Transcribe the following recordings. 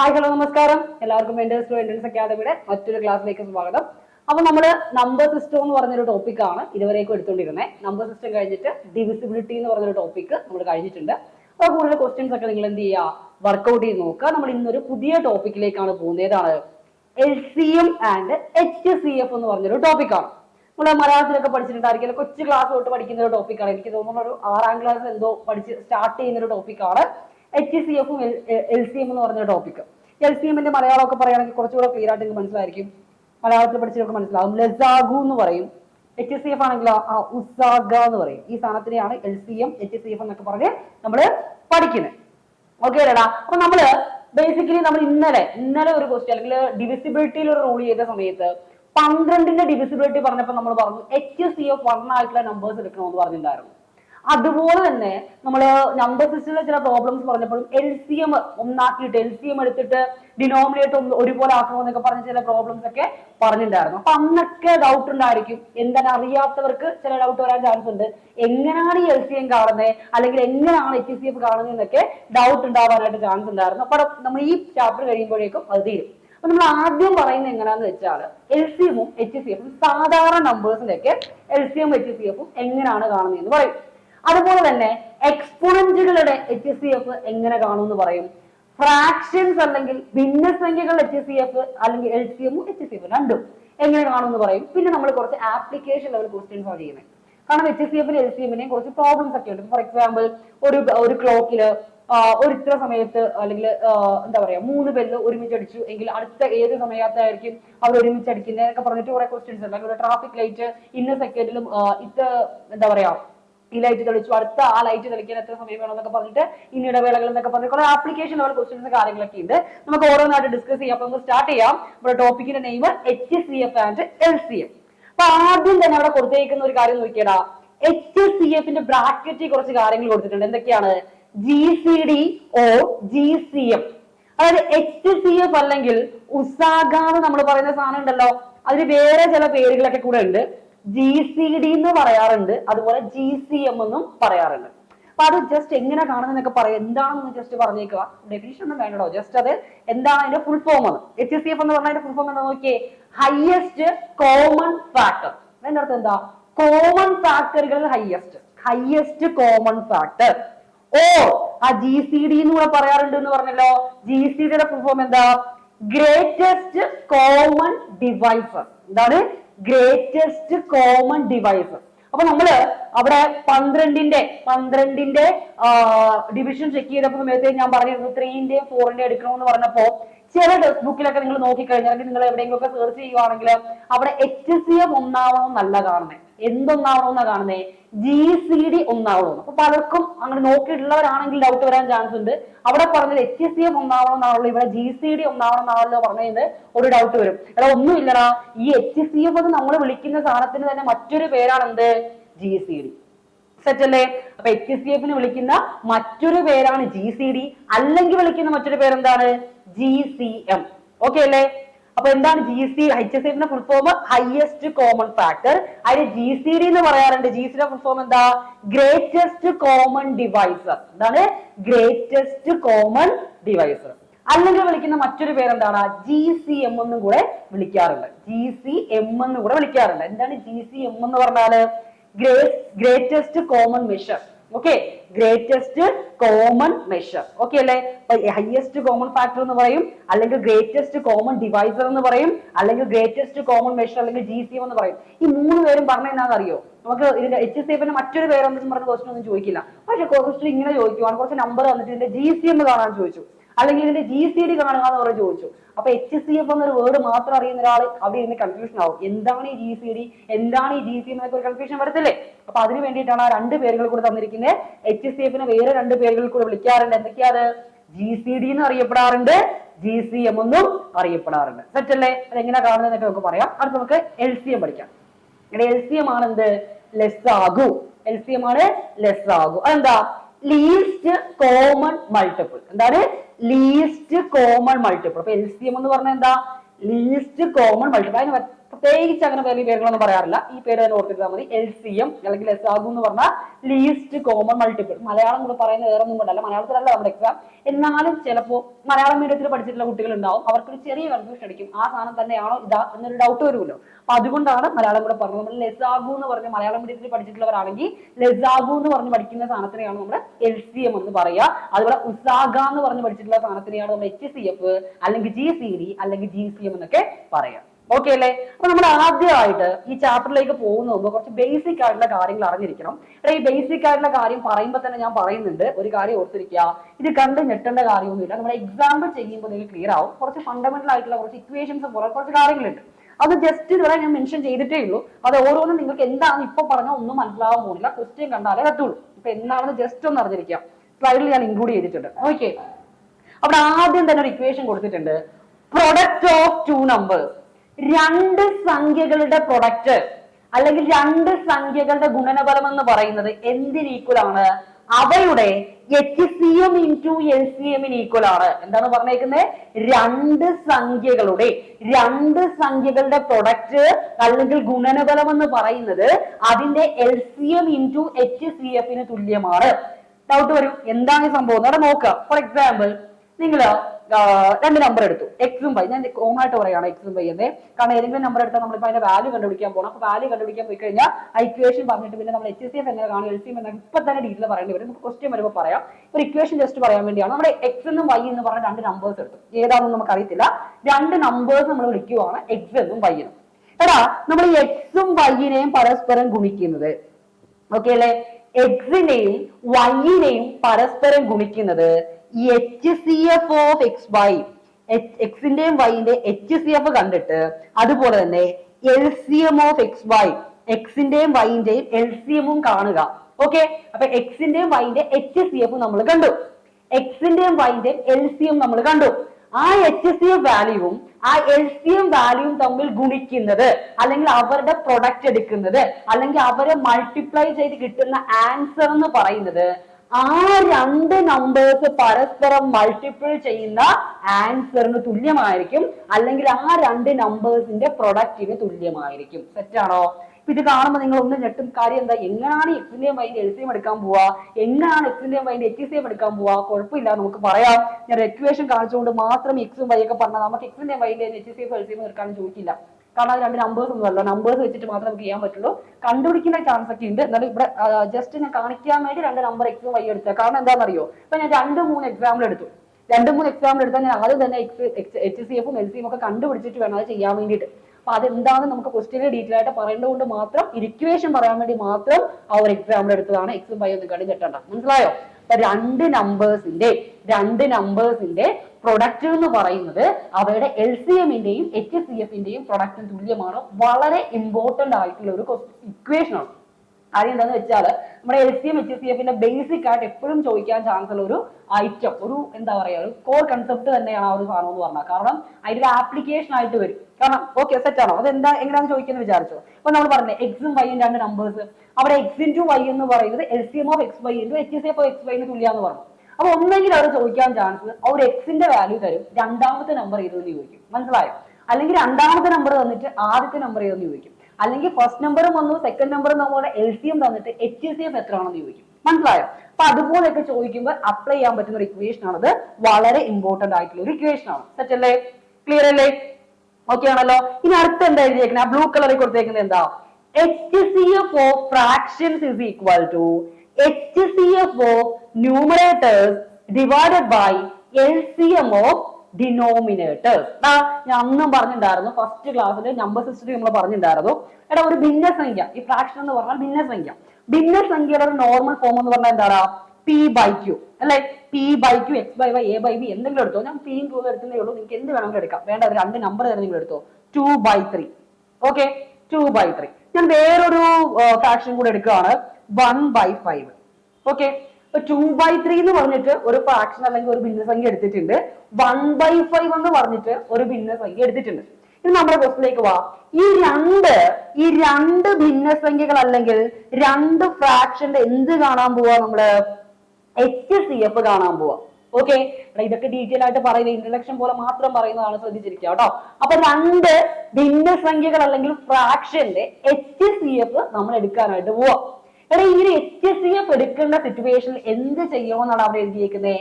Hi hello നമസ്കാരം. എല്ലാവർക്കും vendors to vendors അക്കാദമിയുടെ മറ്റൊരു ക്ലാസ്സിലേക്ക് സ്വാഗതം. അപ്പൊ നമ്മൾ നമ്പർ സിസ്റ്റം എന്ന് പറഞ്ഞൊരു ടോപ്പിക്കാണ് ഇതുവരേക്കും എടുത്തുകൊണ്ടിരുന്നത് നമ്പർ സിസ്റ്റം കഴിഞ്ഞിട്ട് ഡിവിസിബിലിറ്റി എന്ന് പറഞ്ഞൊരു ടോപ്പിക്ക് നമ്മൾ കഴിഞ്ഞിട്ടുണ്ട്. അപ്പോൾ കൂടുതൽ ക്വസ്റ്റ്യൻസ് ഒക്കെ നിങ്ങൾ എന്ത് ചെയ്യുക വർക്കൗട്ട് ചെയ്ത് നോക്കുക. നമ്മൾ ഇന്നൊരു പുതിയ ടോപ്പിക്കിലേക്കാണ് പോകുന്നത്. ഏതാണ്? L C M and H C F എന്ന് പറഞ്ഞൊരു ടോപ്പിക്കാണ് നമ്മൾ മലയാളത്തിലൊക്കെ പഠിച്ചിട്ടുണ്ടായിരിക്കും കൊച്ചു ക്ലാസ് തൊട്ട് പഠിക്കുന്ന ഒരു ടോപ്പിക്കാണ് എനിക്ക് തോന്നുന്നു ഒരു ആറാം ക്ലാസ് എന്തോ പഠിച്ച് സ്റ്റാർട്ട് ചെയ്യുന്ന ഒരു ടോപ്പിക്കാണ് എച്ച് സി എഫും എൽ സി എം എന്ന് പറഞ്ഞ ടോപ്പിക് എൽ സി എമ്മിന്റെ മലയാളം ഒക്കെ പറയുകയാണെങ്കിൽ കുറച്ചുകൂടെ ക്ലിയർ ആയിട്ട് നിങ്ങൾക്ക് മനസ്സിലായിരിക്കും. മലയാളത്തിൽ പഠിച്ചവർക്ക് മനസ്സിലാവും. ലസാഗു എന്ന് പറയും. എച്ച് സി എഫ് ആണെങ്കിൽ ആ ഉസാഗ എന്ന് പറയും. ഈ സാധനത്തിനെയാണ് L C M H C F എന്നൊക്കെ പറഞ്ഞ് നമ്മൾ പഠിക്കുന്നത്. ഓക്കെ അല്ലേടാ? അപ്പൊ നമ്മൾ ബേസിക്കലി നമ്മൾ ഇന്നലെ ഇന്നലെ ഒരു ക്വസ്റ്റ്യൻ അല്ലെങ്കിൽ ഡിവിസിബിലിറ്റിയിൽ ഒരു റൂൾ ചെയ്ത സമയത്ത് പന്ത്രണ്ടിന്റെ ഡിവിസിബിലിറ്റി പറഞ്ഞപ്പോൾ നമ്മൾ പറഞ്ഞു എച്ച് സി എഫ് വൺ ആയിട്ടുള്ള നമ്പേഴ്സ് എടുക്കണമെന്ന് പറഞ്ഞിട്ടുണ്ടായിരുന്നു. അതുപോലെ തന്നെ നമ്മൾ നമ്പർ സിസ്റ്റത്തിലെ ചില പ്രോബ്ലംസ് പറഞ്ഞപ്പോഴും എൽ സി എം ഒന്നാക്കിയിട്ട് എൽ സി എം എടുത്തിട്ട് ഡിനോമിനേറ്റർ ഒരുപോലെ ആക്കണമെന്നൊക്കെ പറഞ്ഞ ചില പ്രോബ്ലംസ് ഒക്കെ പറഞ്ഞിട്ടുണ്ടായിരുന്നു. അപ്പൊ അന്നൊക്കെ ഡൗട്ട് ഉണ്ടായിരിക്കും. എന്താണ് അറിയാത്തവർക്ക് ചില ഡൗട്ട് വരാൻ ചാൻസ് ഉണ്ട്. എങ്ങനെയാണ് ഈ എൽ സി എം കാണുന്നത് അല്ലെങ്കിൽ എങ്ങനെയാണ് എച്ച് സി എഫ് കാണുന്നത് എന്നൊക്കെ ഡൗട്ട് ഉണ്ടാവാനായിട്ട് ചാൻസ് ഉണ്ടായിരുന്നു. അപ്പൊ നമ്മൾ ഈ ചാപ്റ്റർ കഴിയുമ്പോഴേക്കും അത് തീരും. അപ്പൊ നമ്മൾ ആദ്യം പറയുന്നത് എങ്ങനെയാന്ന് വെച്ചാൽ എൽ സി എമ്മും എച്ച് സി എഫും സാധാരണ നമ്പേഴ്സിന്റെ ഒക്കെ L C M H C എഫും എങ്ങനെയാണ് കാണുന്നതെന്ന് പറയും. അതുപോലെ തന്നെ എക്സ്പോണന്റുകളുടെ എച്ച് സി എഫ് എങ്ങനെ കാണുമെന്ന് പറയും. ഫ്രാക്ഷൻസ് അല്ലെങ്കിൽ ഭിന്നസംഖ്യകൾ എച്ച് സി എഫ് അല്ലെങ്കിൽ എൽ സി എമ്മും എച്ച് സി എഫ് രണ്ടും എങ്ങനെ കാണുമെന്ന് പറയും. പിന്നെ നമ്മൾ കുറച്ച് ആപ്ലിക്കേഷൻ ലെവൽ ക്വസ്റ്റ്യൻസ് ആണ് ചെയ്യുന്നത്. കാരണം എച്ച് സി എഫിന് എൽ സി എമ്മിനെയും കുറച്ച് പ്രോബ്ലംസ് ഒക്കെ ഉണ്ട്. ഫോർ എക്സാമ്പിൾ ഒരു ഒരു ക്ലോക്കിൽ ഒരു ഇത്ര സമയത്ത് അല്ലെങ്കിൽ എന്താ പറയാ മൂന്ന് ബെല്ല് ഒരുമിച്ച് അടിച്ചു എങ്കിൽ അടുത്ത ഏത് സമയത്തായിരിക്കും അവർ ഒരുമിച്ച് അടിക്കുന്നത് എന്നൊക്കെ പറഞ്ഞിട്ട് കുറെ ക്വസ്റ്റ്യൻസ് ഉണ്ട്. അല്ലെങ്കിൽ ട്രാഫിക് ലൈറ്റ് ഇന്ന സെക്കൻഡിലും ഇത്ര എന്താ പറയാ ഈ ലൈറ്റ് തെളിച്ചു അടുത്ത ആ ലൈറ്റ് തെളിക്കാൻ എത്ര സമയം വേണം എന്നൊക്കെ പറഞ്ഞിട്ട് ഇനി ഇടവേളകൾ എന്നൊക്കെ പറഞ്ഞു കുറെ ആപ്ലിക്കേഷൻ ലെവൽ ക്വസ്റ്റ്യൻസ് കാര്യങ്ങളൊക്കെ ഉണ്ട്. നമുക്ക് ഓരോന്നായിട്ട് ഡിസ്കസ് ചെയ്യാം. അപ്പൊ നമുക്ക് സ്റ്റാർട്ട് ചെയ്യാം. നമ്മുടെ ടോപ്പിക്കിന്റെ name H C F and L C F അപ്പൊ ആദ്യം തന്നെ അവിടെ കൊടുത്തേക്കുന്ന ഒരു കാര്യം നോക്കിയടാ. എച്ച് സി എഫിന്റെ ബ്രാക്കറ്റിൽ കുറച്ച് കാര്യങ്ങൾ കൊടുത്തിട്ടുണ്ട്. എന്തൊക്കെയാണ്? G C D or G C F അതായത് എച്ച് സി എഫ് അല്ലെങ്കിൽ ഉസാഗ എന്ന് നമ്മൾ പറയുന്ന സാധനം ഉണ്ടല്ലോ. അതിന് വേറെ ചില പേരുകളൊക്കെ കൂടെ ഉണ്ട്. ജി സി ഡി എന്ന് പറയാറുണ്ട്. അതുപോലെ ജി സി എം എന്നും പറയാറുണ്ട്. അപ്പൊ അത് ജസ്റ്റ് എങ്ങനെ കാണുന്നതെന്നൊക്കെ പറയാം. എന്താണെന്ന് ജസ്റ്റ് പറഞ്ഞേക്കുക ഡെഫിനിഷൻ ഒന്നും വേണ്ടോ ജസ്റ്റ് അത് എന്താണ് അതിന്റെ ഫുൾ ഫോം എന്ന്. എച്ച് സി എഫ് എന്ന് പറഞ്ഞ ഫുൾ ഫോം എന്താ നോക്കിയേ? ഹയസ്റ്റ് കോമൺ ഫാക്ടർ അതിന്റെ അർത്ഥം എന്താ? Common ഫാക്ടറുകളിൽ highest highest common factor or ആ ജി സി ഡി എന്ന് കൂടെ പറയാറുണ്ട് എന്ന് പറഞ്ഞല്ലോ. ജി സി ഡിയുടെ ഫുൾ ഫോം എന്താ? ഗ്രേറ്റസ്റ്റ് കോമൺ ഡിവൈസർ എന്താണ്? ഗ്രേറ്റസ്റ്റ് കോമൺ ഡിവൈസർ അപ്പൊ നമ്മൾ അവിടെ പന്ത്രണ്ടിന്റെ പന്ത്രണ്ടിന്റെ ഡിവിഷൻ ചെക്ക് ചെയ്തപ്പോൾ നേരത്തെ ഞാൻ പറഞ്ഞിരുന്നു ത്രീന്റെയും ഫോറിന്റെ എടുക്കണമെന്ന് പറഞ്ഞപ്പോ ചില ടെക്സ്റ്റ് ബുക്കിലൊക്കെ നിങ്ങൾ നോക്കിക്കഴിഞ്ഞാൽ അല്ലെങ്കിൽ നിങ്ങൾ എവിടെയെങ്കിലും ഒക്കെ സെർച്ച് ചെയ്യുവാണെങ്കിൽ അവിടെ എച്ച് സി എം ഒന്നാവണം കാണുന്നത് എന്തൊന്നാവണമെന്നാ കാണുന്നത് ജി സി ഡി ഒന്നാവണമെന്ന് അപ്പൊ പലർക്കും അങ്ങനെ നോക്കിയിട്ടുള്ളവരാണെങ്കിൽ ഡൗട്ട് വരാൻ ചാൻസ് ഉണ്ട്. അവിടെ പറഞ്ഞത് എച്ച് എസ് സി എം ഒന്നാവണമെന്നാണല്ലോ ഇവിടെ ജി സി ഡി ഒന്നാവണമെന്നാണല്ലോ പറഞ്ഞത് ഒരു ഡൗട്ട് വരും. എടാ ഒന്നുമില്ലടാ. ഈ എച്ച് സി എം എന്ന് നമ്മൾ വിളിക്കുന്ന സാധനത്തിന് തന്നെ മറ്റൊരു പേരാണ് എന്ത് ജി സി ഡി സെറ്റ് അല്ലേ? അപ്പൊ എച്ച് സി എഫിന് വിളിക്കുന്ന മറ്റൊരു പേരാണ് ജി സി ഡി അല്ലെങ്കിൽ വിളിക്കുന്ന മറ്റൊരു പേരെന്താണ്? ജി സി എം ഓക്കെ അല്ലേ? അപ്പൊ എന്താണ് ജി സി എച്ച് എസ് എഫിന്റെ full form highest common factor അതിന് ജി സി ഡി എന്ന് പറയാറുണ്ട്. ജി സിയുടെ ഫുൾ എന്താ? ഗ്രേറ്റസ്റ്റ് കോമൺ ഡിവൈസർ എന്താണ്? ഗ്രേറ്റസ്റ്റ് കോമൺ ഡിവൈസർ അല്ലെങ്കിൽ വിളിക്കുന്ന മറ്റൊരു പേരെന്താണ്? ജി സി എം എന്നും കൂടെ വിളിക്കാറുണ്ട്. ജി സി എം എന്ന് കൂടെ വിളിക്കാറുണ്ട്. എന്താണ് ജി സി എം എന്ന് പറഞ്ഞാൽ? Greatest common measure okay greatest common measure okay അല്ലേ? ഹയസ്റ്റ് കോമൺ ഫാക്ടർ എന്ന് പറയും അല്ലെങ്കിൽ ഗ്രേറ്റസ്റ്റ് കോമൺ ഡിവൈസർ എന്ന് പറയും അല്ലെങ്കിൽ ഗ്രേറ്റസ്റ്റ് കോമൺ മെഷർ അല്ലെങ്കിൽ ജി സി എം എന്ന് പറയും. ഈ മൂന്ന് പേരും പറഞ്ഞ അറിയോ നമുക്ക് ഇതിന്റെ എച്ച് സി എഫിന്റെ മറ്റൊരു പേരെന്തെന്ന് പറഞ്ഞ ക്വസ്റ്റൻ ഒന്നും ചോദിക്കില്ല. പക്ഷെ ക്വസ്റ്റൻ ഇങ്ങനെ ചോദിക്കുവാണ്. കുറച്ച് നമ്പർ തന്നിട്ട് ഇതിന്റെ ജി സി എം കാണാൻ ചോദിച്ചു. അല്ലെങ്കിൽ ഇതിന്റെ ജി സി ഡി കാണുക എന്ന് പറഞ്ഞ് ചോദിച്ചു. അപ്പൊ എച്ച് സി എഫ് എന്നൊരു വേർഡ് മാത്രം അറിയുന്ന ഒരാൾ അവിടെ ഇരുന്ന് കൺഫ്യൂഷൻ ആവും. എന്താണ് ഈ ജി സി ഡി എന്താണ് ഈ ജി സി എന്നൊക്കെ ഒരു കൺഫ്യൂഷൻ വരത്തില്ലേ? അപ്പൊ അതിന് വേണ്ടിയിട്ടാണ് ആ രണ്ട് പേരുകൾ കൂടെ തന്നിരിക്കുന്നത്. എച്ച് സി എഫിന് വേറെ രണ്ട് പേരുകൾ കൂടെ വിളിക്കാറുണ്ട്. എന്തൊക്കെയാണ് ജി സി ഡി എന്ന് അറിയപ്പെടാറുണ്ട്. ജി സി എം എന്നും അറിയപ്പെടാറുണ്ട്. സെറ്റ് അല്ലേ? അതെങ്ങനെ കാണുന്നതെന്നൊക്കെ നമുക്ക് പറയാം. അടുത്ത് നമുക്ക് എൽ സി എം പഠിക്കാം. ഇവിടെ എൽ സി എം ആണ് എന്ത് ലെസ് ആകൂ എൽ സി എം ആണ് ലെസ് ആകൂ അതെന്താ? ലീസ്റ്റ് കോമൺ മൾട്ടിപ്പിൾ എന്താണ്? ലീസ്റ്റ് കോമൺ മൾട്ടിപ്പിൾ അപ്പൊ എൽ സി എം എന്ന് പറഞ്ഞാൽ എന്താ? ലീസ്റ്റ് കോമൺ മൾട്ടിപ്പിൾ അതിന് പ്രത്യേകിച്ച് അങ്ങനെ വലിയ പേരുകളൊന്നും പറയാറില്ല. ഈ പേര് തന്നെ ഓർത്തിരുന്നാൽ മതി. എൽ സി എം അല്ലെങ്കിൽ എസ് ആഗു എന്ന് പറഞ്ഞാൽ ലീസ്റ്റ് കോമൺ മൾട്ടിപ്പിൾ മലയാളം കൂടെ പറയുന്ന വേറെ ഒന്നും കൊണ്ടല്ല. മലയാളത്തിലല്ല നമ്മുടെ എക്സാം എന്നാലും ചിലപ്പോൾ മലയാളം മീഡിയത്തിൽ പഠിച്ചിട്ടുള്ള കുട്ടികൾ ഉണ്ടാവും അവർക്കൊരു ചെറിയ കൺഫ്യൂഷൻ അടിക്കും. ആ സാധനം തന്നെയാണോ ഇതാ എന്നൊരു ഡൗട്ട് വരുമല്ലോ. അപ്പൊ അതുകൊണ്ടാണ് മലയാളം കൂടെ പറഞ്ഞത്. നമ്മൾ ലെസാഗു എന്ന് പറഞ്ഞ് മലയാളം മീഡിയത്തിൽ പഠിച്ചിട്ടുള്ളവരാണെങ്കിൽ ലെസാഗു എന്ന് പറഞ്ഞ് പഠിക്കുന്ന സാധനത്തിനെയാണ് നമ്മൾ എൽ സി എം എന്ന് പറയുക. അതുപോലെ ഉസാഗ എന്ന് പറഞ്ഞ് പഠിച്ചിട്ടുള്ള സാധനത്തിനെയാണ് നമ്മൾ എച്ച് സി എഫ് അല്ലെങ്കിൽ ജി സി ഡി അല്ലെങ്കിൽ ജി സി എം എന്നൊക്കെ പറയാം ഓക്കെ അല്ലേ? അപ്പൊ നമ്മൾ ആദ്യമായിട്ട് ഈ ചാപ്റ്ററിലേക്ക് പോകുന്ന മുമ്പ് കുറച്ച് ബേസിക് ആയിട്ടുള്ള കാര്യങ്ങൾ അറിഞ്ഞിരിക്കണം. ഈ ബേസിക് ആയിട്ടുള്ള കാര്യം പറയുമ്പോൾ തന്നെ ഞാൻ പറയുന്നുണ്ട്. ഒരു കാര്യം ഓർത്തിരിക്കുക. ഇത് കണ്ട് ഞെട്ടേണ്ട കാര്യമൊന്നുമില്ല. നമ്മൾ എക്സാമ്പിൾ ചെയ്യുമ്പോൾ നിങ്ങൾക്ക് ക്ലിയർ ആവും. കുറച്ച് ഫണ്ടമെന്റൽ ആയിട്ടുള്ള കുറച്ച് ഇക്വേഷൻസ് പോലെ കുറച്ച് കാര്യങ്ങളുണ്ട്. അത് ജസ്റ്റ് ഇതുവരെ ഞാൻ മെൻഷൻ ചെയ്തിട്ടേ ഉള്ളൂ. അത് ഓരോന്നും നിങ്ങൾക്ക് എന്താണ് ഇപ്പൊ പറഞ്ഞാൽ ഒന്നും മനസ്സിലാവാൻ പോകുന്നില്ല. ക്വസ്റ്റ്യൻ കണ്ടാലേ പറ്റുള്ളൂ ഇപ്പൊ എന്താണെന്ന് ജസ്റ്റ് ഒന്ന് അറിഞ്ഞിരിക്കാം സ്ലൈഡിൽ ഞാൻ ഇൻക്ലൂഡ് ചെയ്തിട്ടുണ്ട്. ഓക്കെ അവിടെ ആദ്യം തന്നെ ഒരു ഇക്വേഷൻ കൊടുത്തിട്ടുണ്ട്. പ്രൊഡക്റ്റ് ഓഫ് ടു നമ്പേഴ്സ് രണ്ട് സംഖ്യകളുടെ പ്രൊഡക്റ്റ് അല്ലെങ്കിൽ രണ്ട് സംഖ്യകളുടെ ഗുണനഫലം എന്ന് പറയുന്നത് എന്തിന് ഈക്വൽ ആണ്? അവയുടെ H C M into L C എമ്മിന് ഈക്വൽ ആണ്. എന്താണ് പറഞ്ഞേക്കുന്നത് രണ്ട് സംഖ്യകളുടെ രണ്ട് സംഖ്യകളുടെ പ്രൊഡക്റ്റ് അല്ലെങ്കിൽ ഗുണനഫലം എന്ന് പറയുന്നത് അതിന്റെ L C M into H C എഫിന് തുല്യമാണ്. ഡൗട്ട് വരും. എന്താണ് സംഭവം? എന്ന് നോക്കുക ഫോർ എക്സാമ്പിൾ നിങ്ങൾ രണ്ട് നമ്പർ എടുത്തു. എക്സും വൈ ഞാൻ കോമൺ ആയിട്ട് പറയുകയാണ് എക്സും വൈ എന്നേ കാരണം ഏതെങ്കിലും നമ്പർ എടുത്താൽ നമ്മളിപ്പോൾ അതിന്റെ വാല്യൂ കണ്ടുപിടിക്കാൻ പോകണം അപ്പോൾ വാല്യൂ കണ്ടുപിടിക്കാൻ പോയി കഴിഞ്ഞാൽ ആ ഇക്വേഷൻ പറഞ്ഞിട്ട് പിന്നെ നമ്മൾ എച്ച് സി എഫ് എങ്ങനെ കാണും എൽ സി എം എന്നാൽ ഇപ്പൊ തന്നെ ഡീറ്റെയിൽ പറയേണ്ടി വരും. നമുക്ക് ക്വസ്റ്റ്യൻ വരുമ്പോൾ പറയാം. ഒരു ഇക്വേഷൻ ജസ്റ്റ് പറയാൻ വേണ്ടിയാണ്. നമ്മുടെ എക്സ് എന്നും വൈ എന്ന് പറഞ്ഞ രണ്ട് നമ്പേഴ്സ് എടുത്തു. ഏതാണെന്ന് നമുക്ക് അറിയത്തില്ല രണ്ട് നമ്പേഴ്സ് നമ്മൾ വിളിക്കുവാണ് എക്സ് എന്നും വൈ എന്നും. എടാ നമ്മൾ ഈ എക്സും വൈനെയും പരസ്പരം ഗുണിക്കുന്നത്. ഓക്കെ അല്ലെ? എക്സിനെയും വൈനെയും പരസ്പരം ഗുണിക്കുന്നത്. H C F of X Y എക്സിന്റെയും വൈന്റെ എച്ച് സി എഫ് കണ്ടിട്ട് അതുപോലെ തന്നെ L C M of X Y എക്സിന്റെയും വൈന്റെയും എൽ സി എമ്മും കാണുക. ഓക്കെ അപ്പൊ എക്സിന്റെയും വൈന്റെ എച്ച് സി എഫ് നമ്മൾ കണ്ടു. എക്സിന്റെയും വൈന്റെയും എൽ സി എം നമ്മൾ കണ്ടു. ആ എച്ച് സി എഫ് വാല്യൂവും ആ എൽ സി എം വാല്യൂവും തമ്മിൽ ഗുണിക്കുന്നത് അല്ലെങ്കിൽ അവരുടെ പ്രൊഡക്റ്റ് എടുക്കുന്നത് അല്ലെങ്കിൽ അവരെ മൾട്ടിപ്ലൈ ചെയ്ത് കിട്ടുന്ന ആൻസർ എന്ന് പറയുന്നത് ആ രണ്ട് നമ്പേഴ്സ് പരസ്പരം മൾട്ടിപ്പിൾ ചെയ്യുന്ന ആൻസറിന് തുല്യമായിരിക്കും. അല്ലെങ്കിൽ ആ രണ്ട് നമ്പേഴ്സിന്റെ പ്രൊഡക്റ്റിന് തുല്യമായിരിക്കും. സെറ്റാണോ ഇത് കാണുമ്പോൾ നിങ്ങൾ ഒന്ന് ഞെട്ടും. കാര്യം എന്താ? എങ്ങനെയാണ് എക്സിന്റെയും വൈന്റെ എൽസിയും എടുക്കാൻ പോവാ? എങ്ങനെയാണ് എക്സിന്റെയും വൈന്റെ എച്ച് സിയും എടുക്കാൻ പോവാ? കുഴപ്പമില്ല നമുക്ക് പറയാം. ഞാൻ എക്വേഷൻ കാണിച്ചുകൊണ്ട് മാത്രം എക്സും വൈ ഒക്കെ പറഞ്ഞാൽ നമുക്ക് എക്സിന്റെയും വൈന്റെ എച്ച് സിയും എൽസിയും എടുക്കാൻ ചോദിക്കില്ല. കാരണം അത് രണ്ട് നമ്പേഴ്സ് ഒന്നും അല്ല. നമ്പേഴ്സ് വെച്ചിട്ട് മാത്രം നമുക്ക് ചെയ്യാൻ പറ്റുള്ളൂ. കണ്ടുപിടിക്കുന്ന ചാൻസ് ഒക്കെ ഉണ്ട്. എന്നാലും ഇവിടെ ജസ്റ്റ് ഞാൻ കാണിക്കാൻ വേണ്ടി രണ്ട് നമ്പർ എക്സും വൈ എടുത്തത്. കാരണം എന്താണെന്നറിയോ? ഇപ്പൊ ഞാൻ രണ്ട് മൂന്ന് എക്സാമ്പിൾ എടുത്തു. രണ്ട് മൂന്ന് എക്സാമ്പിൾ എടുത്താൽ ഞാൻ ആദ്യം തന്നെ എക്സ് എക്സ് എച്ച് സി എഫും എൽ സിയും ഒക്കെ കണ്ടുപിടിച്ചിട്ട് വേണം അത് ചെയ്യാൻ വേണ്ടിയിട്ട്. അപ്പൊ അതെന്താണ് നമുക്ക് ക്വസ്റ്റ്യനിൽ ഡീറ്റെയിൽ ആയിട്ട് പറയേണ്ടതുകൊണ്ട് മാത്രം ഇക്വേഷൻ പറയാൻ വേണ്ടി മാത്രം ആ ഒരു എക്സാമ്പിൾ എടുത്തതാണ് എക്സും വൈ ഒന്നും കണ്ടു കെട്ടണ്ട. മനസ്സിലായോ? രണ്ട് നമ്പേഴ്സിന്റെ രണ്ട് നമ്പേഴ്സിന്റെ പ്രൊഡക്റ്റ് എന്ന് പറയുന്നത് അവയുടെ എൽ സി എമ്മിന്റെയും എച്ച് സി എഫിന്റെയും പ്രൊഡക്റ്റിന് തുല്യമാണ്. വളരെ ഇമ്പോർട്ടന്റ് ആയിട്ടുള്ള ഒരു ഇക്വേഷൻ ആണ്. കാര്യം എന്താന്ന് വെച്ചാൽ നമ്മുടെ L C M H C എഫിന്റെ ബേസിക് ആയിട്ട് എപ്പോഴും ചോദിക്കാൻ ചാൻസ് ഉള്ള ഒരു ഐറ്റം ഒരു എന്താ പറയുക ഒരു കോർ കൺസെപ്റ്റ് തന്നെയാണ് ആ ഒരു സാധനം എന്ന് പറഞ്ഞാൽ. കാരണം അതിന്റെ ആപ്ലിക്കേഷൻ ആയിട്ട് വരും. കാരണം ഓക്കെ സെറ്റ് ആണോ? അത് എന്താ എങ്ങനെയാണെന്ന് ചോദിക്കുന്നത് വിചാരിച്ചോ? അപ്പൊ നമ്മൾ പറഞ്ഞത് എക്സും വൈയും രണ്ട് നമ്പേഴ്സ് അവിടെ എക്സ് ഇന്റു വൈ എന്ന് പറയുന്നത് L C M of X Y into H C F X Y എന്ന് തുല്യാന്ന് പറഞ്ഞു. അപ്പൊ ഒന്നെങ്കിൽ അവർ ചോദിക്കാൻ ചാൻസ് അവർ എക്സിന്റെ വാല്യൂ തരും. രണ്ടാമത്തെ നമ്പർ ഏതെന്ന് ചോദിക്കും. മനസ്സിലായോ? അല്ലെങ്കിൽ രണ്ടാമത്തെ നമ്പർ തന്നിട്ട് ആദ്യത്തെ നമ്പർ ഏതെന്ന് ചോദിക്കും. അല്ലെങ്കിൽ ഫസ്റ്റ് നമ്പറും വന്നു സെക്കൻഡ് നമ്പറും നമ്മുടെ എൽ സി എം തന്നിട്ട് എച്ച് സി എം എത്ര ആണെന്ന് ചോദിക്കും. മനസ്സിലായോ? അപ്പൊ അതുപോലെയൊക്കെ ചോദിക്കുമ്പോൾ അപ്ലൈ ചെയ്യാൻ പറ്റുന്ന ഒരു ഇക്വേഷൻ ആണത് വളരെ ഇമ്പോർട്ടന്റ് ആയിട്ടുള്ള ഒരു ഇക്വേഷൻ ആണ്. സെറ്റ് അല്ലേ? ക്ലിയർ അല്ലേ? ഓക്കെ ആണല്ലോ? ഇനി അടുത്ത് എന്താ എഴുതിയേക്കുന്നത് ബ്ലൂ കളറിൽ കൊടുത്തേക്കുന്നത് എന്താ? H C F of fractions is equal to H C F of numerators divided by L C M of denominators ഞാൻ അന്നും പറഞ്ഞിട്ടുണ്ടായിരുന്നു ഫസ്റ്റ് ക്ലാസ്സിൽ നമ്പർ സിസ്റ്റത്തിൽ നമ്മൾ പറഞ്ഞിട്ടുണ്ടായിരുന്നു. എടാ ഒരു ഭിന്നസംഖ്യ ഈ ഫ്രാക്ഷൻ എന്ന് പറഞ്ഞാൽ ഭിന്നസംഖ്യ ഭിന്നസംഖ്യയുടെ ഒരു നോർമൽ ഫോം എന്ന് പറഞ്ഞാൽ എന്താണ് പി ബൈ ക്യൂ അല്ലെ? P by Q X by Y A by B എന്തെങ്കിലും എടുത്തോ. ഞാൻ പിയും ക്യൂ എടുക്കുന്നേ ഉള്ളൂ. നിങ്ങൾക്ക് എന്ത് വേണമെങ്കിലും എടുക്കാം. വേണ്ട രണ്ട് നമ്പർ തന്നെ നിങ്ങൾ എടുത്തോ. Two by three okay two by three ഞാൻ വേറൊരു ഫ്രാക്ഷൻ കൂടെ എടുക്കുകയാണ്. One by five okay two by three എന്ന് പറഞ്ഞിട്ട് ഒരു ഫ്രാക്ഷൻ അല്ലെങ്കിൽ ഒരു ഭിന്നസംഖ്യ എടുത്തിട്ടുണ്ട്. വൺ ബൈ ഫൈവ് എന്ന് പറഞ്ഞിട്ട് ഒരു ഭിന്നസംഖ്യ എടുത്തിട്ടുണ്ട്. ഇത് നമ്മുടെ ക്വസ്റ്റിലേക്ക് വാ ഈ രണ്ട് ഈ രണ്ട് ഭിന്നസംഖ്യകൾ അല്ലെങ്കിൽ രണ്ട് ഫ്രാക്ഷന്റെ എന്ത് കാണാൻ പോവാ നമ്മൾ? എച്ച് സി എഫ് കാണാൻ പോവാ. ഓക്കെ ഇതൊക്കെ ഡീറ്റെയിൽ ആയിട്ട് പറയുന്നത് ഇൻട്രഡക്ഷൻ പോലെ മാത്രം പറയുന്നതാണ് ശ്രദ്ധിച്ചിരിക്കുക കേട്ടോ. അപ്പൊ രണ്ട് ഭിന്നസംഖ്യകൾ അല്ലെങ്കിൽ ഫ്രാക്ഷന്റെ എച്ച് സി എഫ് നമ്മൾ എടുക്കാനായിട്ട് പോവാം. എടാ ഇങ്ങനെ എച്ച് സി എഫ് എടുക്കേണ്ട സിറ്റുവേഷനിൽ എന്ത് ചെയ്യുമെന്നാണ് അവിടെ എഴുതിയേക്കുന്നത്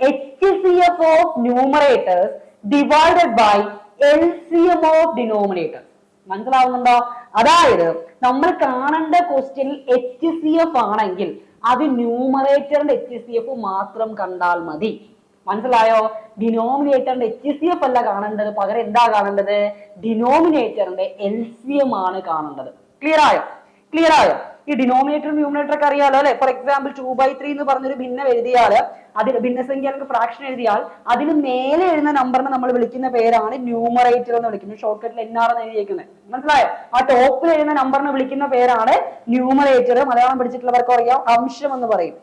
H C F of numerators divided by L C M of denominators മനസ്സിലാവുന്നുണ്ടോ? അതായത് നമ്മൾ കാണേണ്ട ക്വസ്റ്റ്യനിൽ എച്ച് സി എഫ് ആണെങ്കിൽ അത് ന്യൂമറേറ്ററിന്റെ എച്ച് സി എഫ് മാത്രം കണ്ടാൽ മതി. മനസ്സിലായോ? ഡിനോമിനേറ്ററിന്റെ എച്ച് സി എഫ് അല്ല കാണേണ്ടത്. പകരം എന്താ കാണേണ്ടത്? ഡിനോമിനേറ്ററിന്റെ എൽ സി എം ആണ് കാണേണ്ടത്. ക്ലിയർ ആയോ? ക്ലിയർ ആയോ? ഈ ഡിനോമിനേറ്ററും ന്യൂമിനേറ്റർ ഒക്കെ അറിയാലോ അല്ലെ? For example two by three എന്ന് പറഞ്ഞൊരു ഭിന്നം എഴുതിയാൽ അതിൽ ഭിന്നസംഖ്യ അല്ലെങ്കിൽ ഫ്രാക്ഷൻ എഴുതിയാൽ അതിന് മേലെ എഴുതുന്ന നമ്പറിനെ നമ്മൾ വിളിക്കുന്ന പേരാണ് ന്യൂമറേറ്റർ എന്ന് വിളിക്കുന്നത്. ഷോർട്ട് കട്ടിൽ എൻ ആർ എന്ന് എഴുതിയേക്കുന്നത് മനസ്സിലായോ? ആ ടോപ്പിൽ എഴുതുന്ന നമ്പറിനെ വിളിക്കുന്ന പേരാണ് ന്യൂമറേറ്റർ മലയാളം പഠിച്ചിട്ടുള്ളവർക്ക് അറിയാം. അംശം എന്ന് പറയും.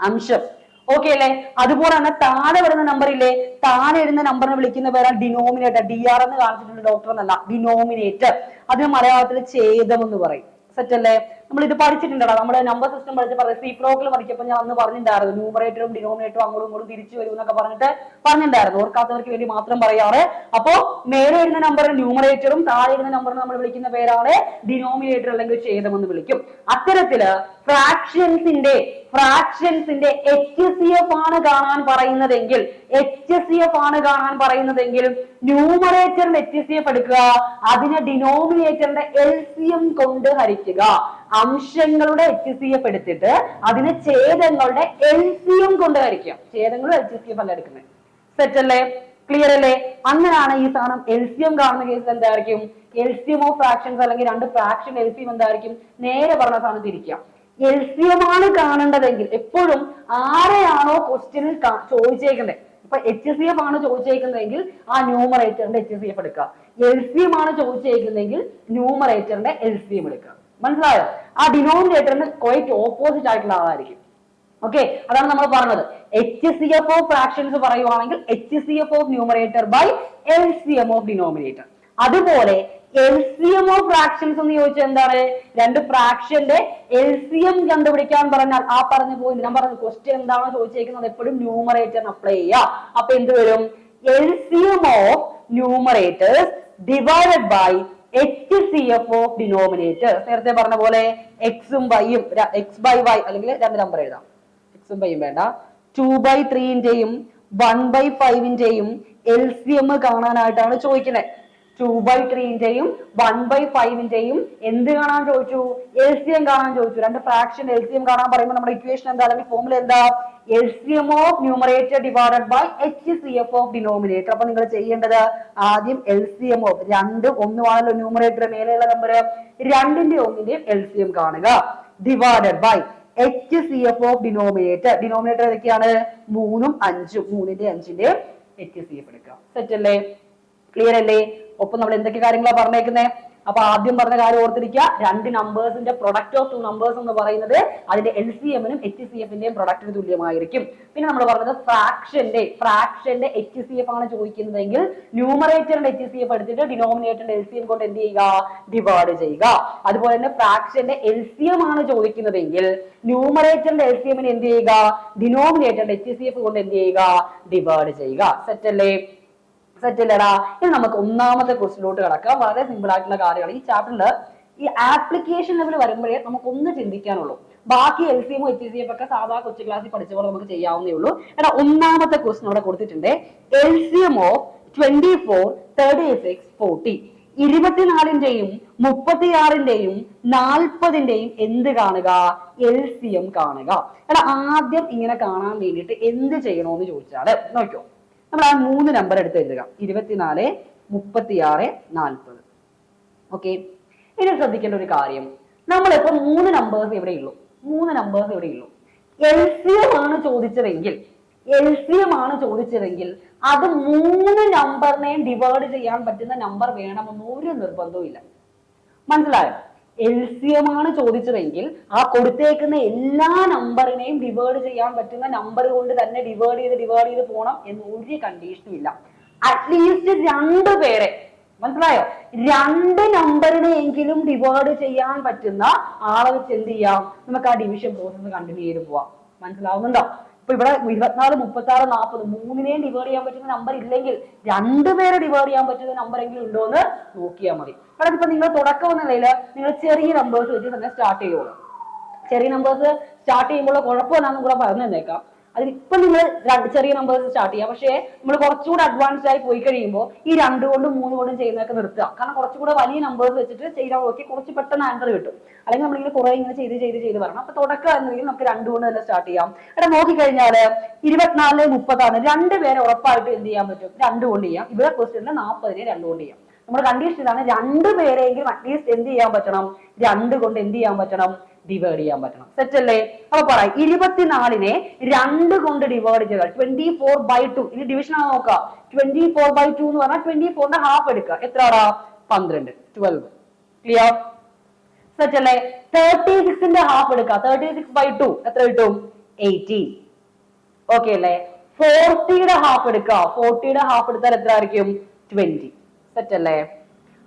അംശം. ഓക്കെ അല്ലേ? അതുപോലെ തന്നെ താഴെ വരുന്ന നമ്പർ ഇല്ലേ? താഴെ എഴുതുന്ന നമ്പറിനെ വിളിക്കുന്ന പേരാണ് ഡിനോമിനേറ്റർ ഡി ആർ എന്ന് കാണിച്ചിട്ടുണ്ട് ഡോക്ടർ എന്നല്ല. ഡിനോമിനേറ്റർ അതിന് മലയാളത്തിൽ ഛേദം എന്ന് പറയും. സെറ്റ് അല്ലേ? നമ്മൾ ഇത് പഠിച്ചിട്ടുണ്ടോ നമ്മുടെ നമ്പർ സിസ്റ്റം പഠിച്ചപ്പോൾ റെസിപ്രോക്കിൽ പഠിച്ചപ്പോൾ ഞാൻ അന്ന് പറഞ്ഞിട്ടുണ്ടായിരുന്നു. ന്യൂമറേറ്ററും ഡിനോമിനേറ്ററും അങ്ങോട്ടും ഇങ്ങോട്ടും തിരിച്ചു വരും എന്നൊക്കെ പറഞ്ഞിട്ട് പറഞ്ഞിട്ടുണ്ടായിരുന്നു. ഓർക്കാത്തവർക്ക് വേണ്ടി മാത്രം പറയാറ്. അപ്പോ മേലെ വരുന്ന നമ്പർ ന്യൂമറേറ്ററും താഴെ വരുന്ന നമ്പർ നമ്മൾ വിളിക്കുന്ന പേരാണ് ഡിനോമിനേറ്റർ അല്ലെങ്കിൽ ഛേദം എന്ന് വിളിക്കും. അത്തരത്തിൽ ഫ്രാക്ഷൻസിന്റെ ഫ്രാക്ഷൻസിന്റെ എച്ച് സി എഫ് ആണ് കാണാൻ പറയുന്നതെങ്കിൽ എച്ച് സി എഫ് ആണ് കാണാൻ പറയുന്നതെങ്കിൽ ന്യൂമറേറ്ററിന്റെ എച്ച് സി എഫ് എടുക്കുക. അതിനെ ഡിനോമിനേറ്ററിന്റെ എൽ സി എം കൊണ്ട് ഹരിക്കുക. അംശങ്ങളുടെ എച്ച് സി എഫ് എടുത്തിട്ട് അതിനെ ഛേദങ്ങളുടെ എൽ സി എം കൊണ്ട് ഹരിക്കുക ഛേദങ്ങളും എച്ച് സി എഫ് അല്ല എടുക്കുന്നത് സെറ്റ് അല്ലേ? ക്ലിയർ അല്ലേ? അങ്ങനെയാണ് ഈ സാധനം എൽ സി എം കാണുന്ന കേസ് എന്തായിരിക്കും? L C M of fractions അല്ലെങ്കിൽ രണ്ട് ഫ്രാക്ഷൻ എൽ സി എം എന്തായിരിക്കും? നേരെ പറഞ്ഞ സാധനം തിരിക്കാം. എൽ സി എം ആണ് കാണേണ്ടതെങ്കിൽ എപ്പോഴും ആരെയാണോ ക്വസ്റ്റ്യനിൽ ചോദിച്ചേക്കുന്നത് ഇപ്പൊ എച്ച് സി എഫ് ആണ് ചോദിച്ചേക്കുന്നതെങ്കിൽ ആ ന്യൂമറേറ്ററിന്റെ എച്ച് സി എഫ് എടുക്കുക എൽ സി എം ആണ് ചോദിച്ചേക്കുന്നതെങ്കിൽ ന്യൂമറേറ്ററിന്റെ എൽ സി എം എടുക്കുക മനസ്സിലായോ? ആ ഡിനോമിനേറ്ററിന് ക്വൈറ്റ് ഓപ്പോസിറ്റ് ആയിട്ടുള്ള ആളായിരിക്കും. ഓക്കെ അതാണ് നമ്മൾ പറഞ്ഞത്. H C F of fractions പറയുവാണെങ്കിൽ H C F of numerator by L C M of denominator അതുപോലെ L C M of fractions എന്ന് ചോദിച്ചാൽ എന്താണ്? രണ്ട് ഫ്രാക്ഷന്റെ എൽ സി എം കണ്ടുപിടിക്കാൻ പറഞ്ഞാൽ ആ പറഞ്ഞ പോയിന്റ് ഞാൻ പറഞ്ഞു ക്വസ്റ്റ്യൻ എന്താണോ ചോദിച്ചേക്കുന്നത് എപ്പോഴും ന്യൂമറേറ്ററിന് അപ്ലൈ ചെയ്യുക. അപ്പൊ എന്ത് വരും? L C M of numerators divided by H C F denominator നേരത്തെ പറഞ്ഞ പോലെ എക്സും വൈയും എക്സ് ബൈ വൈ അല്ലെങ്കിൽ രണ്ട് നമ്പർ എഴുതാം. എക്സും വൈയും വേണ്ട. ടു ബൈ ത്രീന്റെയും വൺ ബൈ ഫൈവിന്റെയും എൽ സി എം കാണാനായിട്ടാണ് ചോദിക്കുന്നത് ടു ബൈ ത്രീന്റെയും വൺ ബൈ ഫൈവിന്റെയും എന്ത് കാണാൻ ചോദിച്ചു? എൽ സി എം കാണാൻ ചോദിച്ചു. രണ്ട് ഫ്രാക്ഷൻ എൽ സി എം കാണാൻ പറയുമ്പോൾ നമ്മുടെ ഇക്വേഷൻ എന്താ? അല്ലെങ്കിൽ ഫോമിൽ എന്താ? L C M of numerator divided by H C F of denominator അപ്പൊ നിങ്ങൾ ചെയ്യേണ്ടത് ആദ്യം എൽ സി എം ഓഫ് രണ്ട് ഒന്നുമാണല്ലോ ന്യൂമറേറ്റർ മേലെയുള്ള നമ്പർ രണ്ടിന്റെ ഒന്നിന്റെയും എൽ സി എം കാണുക. Divided by H C F of denominator denominator ഏതൊക്കെയാണ്? മൂന്നും അഞ്ചും. മൂന്നിന്റെ അഞ്ചിന്റെ എച്ച് സി എഫ് എടുക്കുക. സെറ്റ് അല്ലേ? ക്ലിയർ അല്ലേ? ഒപ്പം നമ്മൾ എന്തൊക്കെ കാര്യങ്ങളാണ് പറഞ്ഞേക്കുന്നത് അപ്പൊ ആദ്യം പറഞ്ഞ കാര്യം ഓർത്തിരിക്കുക. രണ്ട് നമ്പേഴ്സിന്റെ പ്രൊഡക്റ്റ് ഓഫ് ടു നമ്പേഴ്സ് എന്ന് പറയുന്നത് അതിന്റെ എൽ സി എമ്മിനും എച്ച് സി എഫിന്റെയും പ്രൊഡക്റ്റിന് തുല്യമായിരിക്കും. പിന്നെ നമ്മൾ പറഞ്ഞത് ഫ്രാക്ഷന്റെ ഫ്രാക്ഷന്റെ എച്ച് സി എഫ് ആണ് ചോദിക്കുന്നതെങ്കിൽ ന്യൂമറേറ്ററിന്റെ എച്ച് സി എഫ് എടുത്തിട്ട് ഡിനോമിനേറ്ററിന്റെ എൽ സി എം കൊണ്ട് എന്ത് ചെയ്യുക? ഡിവൈഡ് ചെയ്യുക. അതുപോലെ തന്നെ ഫ്രാക്ഷന്റെ എൽ സി എം ആണ് ചോദിക്കുന്നതെങ്കിൽ ന്യൂമറേറ്ററിന്റെ എൽ സി എമ്മിന് എന്ത് ചെയ്യുക? ഡിനോമിനേറ്ററിന്റെ എച്ച് സി എഫ് കൊണ്ട് എന്ത് ചെയ്യുക? ഡിവൈഡ് ചെയ്യുക. സെറ്റ് അല്ലേ? സെറ്റ് ഇല്ലടാ. ഇനി നമുക്ക് ഒന്നാമത്തെ ക്വസ്റ്റിലോട്ട് കിടക്കാം. വളരെ സിമ്പിൾ ആയിട്ടുള്ള കാര്യമാണ്. ഈ ചാപ്റ്ററിൽ ഈ ആപ്ലിക്കേഷൻ ലെവൽ വരുമ്പോഴേ നമുക്ക് ഒന്ന് ചിന്തിക്കാനുള്ളൂ. ബാക്കി L C M H C F ഒക്കെ സാധാ കൊച്ചു ക്ലാസ്സിൽ പഠിച്ച പോലെ നമുക്ക് ചെയ്യാവുന്നേ ഉള്ളൂ. എടാ ഒന്നാമത്തെ ക്വസ്റ്റൻ അവിടെ കൊടുത്തിട്ടുണ്ട് L C M of twenty four thirty six forty ഇരുപത്തിനാലിന്റെയും മുപ്പത്തിയാറിന്റെയും നാൽപ്പതിന്റെയും എന്ത് കാണുക? എൽ സി എം കാണുക. എടാ ആദ്യം ഇങ്ങനെ കാണാൻ വേണ്ടിയിട്ട് എന്ത് ചെയ്യണമെന്ന് ചോദിച്ചാൽ നോക്കിയോ നമ്മൾ ആ മൂന്ന് നമ്പർ എടുത്ത് എഴുതുക. ഇരുപത്തിനാല് മുപ്പത്തിയാറ് നാൽപ്പത്. ഓക്കെ ഇനി ശ്രദ്ധിക്കേണ്ട ഒരു കാര്യം. നമ്മളിപ്പോ മൂന്ന് നമ്പേഴ്സ് എവിടെയുള്ളൂ മൂന്ന് നമ്പേഴ്സ് എവിടെയുള്ളൂ എൽ സി എം ആണ് ചോദിച്ചതെങ്കിൽ എൽ സി എം ആണ് ചോദിച്ചതെങ്കിൽ അത് മൂന്ന് നമ്പറിനെയും ഡിവൈഡ് ചെയ്യാൻ പറ്റുന്ന നമ്പർ വേണമെന്ന് ഒരു നിർബന്ധവും ഇല്ല മനസ്സിലായോ? എൽ ആണ് ചോദിച്ചതെങ്കിൽ ആ കൊടുത്തേക്കുന്ന എല്ലാ നമ്പറിനെയും ഡിവേർഡ് ചെയ്യാൻ പറ്റുന്ന നമ്പർ കൊണ്ട് തന്നെ ഡിവേർഡ് ചെയ്ത് ഡിവേർഡ് ചെയ്ത് പോകണം എന്ന് ഒരു കണ്ടീഷനും ഇല്ല. അറ്റ്ലീസ്റ്റ് രണ്ട് പേരെ മനസ്സിലായോ? രണ്ട് നമ്പറിനെ എങ്കിലും ഡിവേർഡ് ചെയ്യാൻ പറ്റുന്ന ആളെ വെച്ച് എന്ത് ചെയ്യാം? നമുക്ക് ആ ഡിവിഷൻ പ്രോസസ്സ് കണ്ടിന്യൂ ചെയ്ത് പോവാം. മനസ്സിലാവുന്നുണ്ടോ? അപ്പൊ ഇവിടെ ഇരുപത്തിനാല് മുപ്പത്തി ആറ് നാൽപ്പത് മൂന്നിനെയും ഡിവൈഡ് ചെയ്യാൻ പറ്റുന്ന നമ്പർ ഇല്ലെങ്കിൽ രണ്ടുപേരെ ഡിവൈഡ് ചെയ്യാൻ പറ്റുന്ന നമ്പർ എങ്കിലും ഉണ്ടോ എന്ന് നോക്കിയാൽ മതി. കാരണം ഇപ്പൊ നിങ്ങൾ തുടക്കം എന്ന നിലയിൽ നിങ്ങൾ ചെറിയ നമ്പേഴ്സ് വെച്ച് തന്നെ സ്റ്റാർട്ട് ചെയ്യുള്ളൂ. ചെറിയ നമ്പേഴ്സ് സ്റ്റാർട്ട് ചെയ്യുമ്പോൾ കുഴപ്പമില്ലാന്നും കൂടെ പറഞ്ഞു തന്നേക്കാം അതിൽ ഇപ്പൊ നിങ്ങൾ രണ്ട് ചെറിയ നമ്പേഴ്സ് സ്റ്റാർട്ട് ചെയ്യാം. പക്ഷേ നമ്മൾ കുറച്ചുകൂടെ അഡ്വാൻസ് ആയി പോയി കഴിയുമ്പോൾ ഈ രണ്ട് കൊണ്ടും മൂന്ന് കൊണ്ടും ചെയ്യുന്നതൊക്കെ നിർത്തുക. കാരണം കുറച്ചുകൂടെ വലിയ നമ്പേഴ്സ് വെച്ചിട്ട് ചെയ്താൽ നോക്കി കുറച്ച് പെട്ടെന്ന് ആൻസർ കിട്ടും. അല്ലെങ്കിൽ നമ്മളിങ്ങനെ കുറെ ഇങ്ങനെ ചെയ്ത് ചെയ്ത് ചെയ്ത് വരണം. അപ്പൊ തുടക്കം എന്നെങ്കിൽ നമുക്ക് രണ്ട് കൊണ്ട് തന്നെ സ്റ്റാർട്ട് ചെയ്യാം. ഇവിടെ നോക്കിക്കഴിഞ്ഞാൽ ഇരുപത്തിനാല് മുപ്പതാണ്. രണ്ട് പേരെ ഉറപ്പായിട്ട് എന്ത് ചെയ്യാൻ പറ്റും? രണ്ട് കൊണ്ട് ചെയ്യാം. ഇവിടെ ക്വസ്റ്റ്യനിൽ നാൽപ്പതിനെ രണ്ട് കൊണ്ട് ചെയ്യാം. നമ്മുടെ കണ്ടീഷൻ ഇതാണ് രണ്ട് പേരെങ്കിലും അറ്റ്ലീസ്റ്റ് എന്ത് ചെയ്യാൻ പറ്റണം? രണ്ട് കൊണ്ട് എന്ത് ചെയ്യാൻ പറ്റണം? ഡിവൈഡ് ചെയ്യാൻ പറ്റണം. സെറ്റ് അല്ലേ? അപ്പൊ പറയാം ഇരുപത്തിനാലിനെ രണ്ട് കൊണ്ട് ഡിവൈഡ് ചെയ്താൽ ട്വന്റി ഫോർ ബൈ ടു ഇനി ഡിവിഷൻ ആണ് നോക്കുക ട്വന്റി ഫോർ ബൈ ടു എന്ന് പറഞ്ഞാൽ ട്വന്റി ഫോറിന്റെ ഹാഫ് എടുക്കുക എത്ര ആടാ പന്ത്രണ്ട്. ട്വൽവ് ക്ലിയർ സെറ്റ് അല്ലേ? തേർട്ടി സിക്സിന്റെ ഹാഫ് എടുക്കുക തേർട്ടി സിക്സ് ബൈ ടു എത്ര കിട്ടും? എയ്റ്റീൻ ഓക്കെ അല്ലേ? ഫോർട്ടിയുടെ ഹാഫ് എടുക്കുക ഫോർട്ടിയുടെ ഹാഫ് എടുത്താൽ എത്ര ആയിരിക്കും? ട്വന്റി സെറ്റ് അല്ലേ?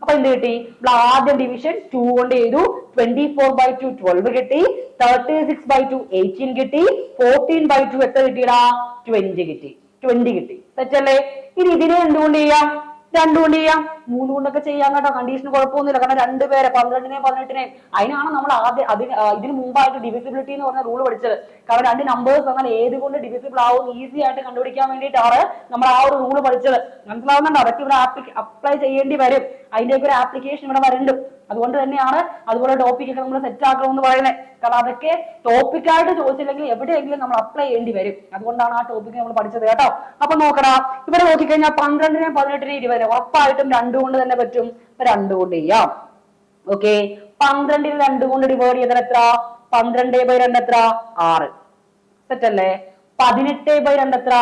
അപ്പൊ എന്ത് കിട്ടി? നമ്മൾ ആദ്യം ഡിവിഷൻ ടു കൊണ്ട് ചെയ്തു. Twenty four by two twelve കിട്ടി. Thirty six by two eighteen കിട്ടി. ഫോർട്ടീൻ ബൈ ടു എത്ര കിട്ടിയടാ? ട്വന്റി കിട്ടി. ട്വന്റി കിട്ടി. സെറ്റ് അല്ലേ ഇനി ഇതിനെ എന്തുകൊണ്ട് ചെയ്യാം? രണ്ടു കൊണ്ട് ചെയ്യാം മൂന്ന് കൊണ്ടൊക്കെ ചെയ്യാം കേട്ടോ. കണ്ടീഷന് കുഴപ്പമൊന്നുമില്ല. കാരണം രണ്ടുപേരെ പന്ത്രണ്ടിനെയും പതിനെട്ടിനെയും. അതിനാണ് നമ്മൾ ആദ്യം അതിന് ഇതിന് മുമ്പായിട്ട് ഡിവിസിബിലിറ്റി എന്ന് പറഞ്ഞ റൂൾ പഠിച്ചത്. കാരണം രണ്ട് നമ്പേഴ്സ് എന്നാൽ ഏത് കൊണ്ട് ഡിവിസിബിൾ ആവും ഈസി ആയിട്ട് കണ്ടുപിടിക്കാൻ വേണ്ടിയിട്ടാണ് നമ്മൾ ആ ഒരു റൂൾ പഠിച്ചത്. മനസ്സിലാവുന്നുണ്ടോ? അതൊക്കെ ഇവിടെ അപ്ലൈ ചെയ്യേണ്ടി വരും. അതിന്റെയൊക്കെ ഒരു ആപ്ലിക്കേഷൻ ഇവിടെ വരുന്നുണ്ട്. അതുകൊണ്ട് തന്നെയാണ് അതുപോലെ ടോപ്പിക് ഒക്കെ നമ്മൾ സെറ്റ് ആക്കണമെന്ന് പറയുന്നത് കാരണം അതൊക്കെ ടോപ്പിക്കായിട്ട് ചോദിച്ചില്ലെങ്കിൽ എവിടെയെങ്കിലും നമ്മൾ അപ്ലൈ ചെയ്യേണ്ടി വരും. അതുകൊണ്ടാണ് ആ ടോപ്പിക് നമ്മൾ പഠിച്ചത് കേട്ടോ. അപ്പൊ നോക്കടാ ഇവിടെ നോക്കിക്കഴിഞ്ഞാൽ പന്ത്രണ്ടിനെയും പതിനെട്ടിനെയും ഇരുപതിനെ ഉറപ്പായിട്ടും രണ്ടു കൊണ്ട് തന്നെ പറ്റും. രണ്ടു കൊണ്ട് ചെയ്യാം. ഓക്കെ പന്ത്രണ്ടിന് രണ്ടു കൊണ്ട് ഡിവൈഡ് ചെയ്താൽ എത്ര? പന്ത്രണ്ട് ബൈ രണ്ട് എത്ര? ആറ്. സെറ്റല്ലേ പതിനെട്ട് ബൈ രണ്ട് എത്ര?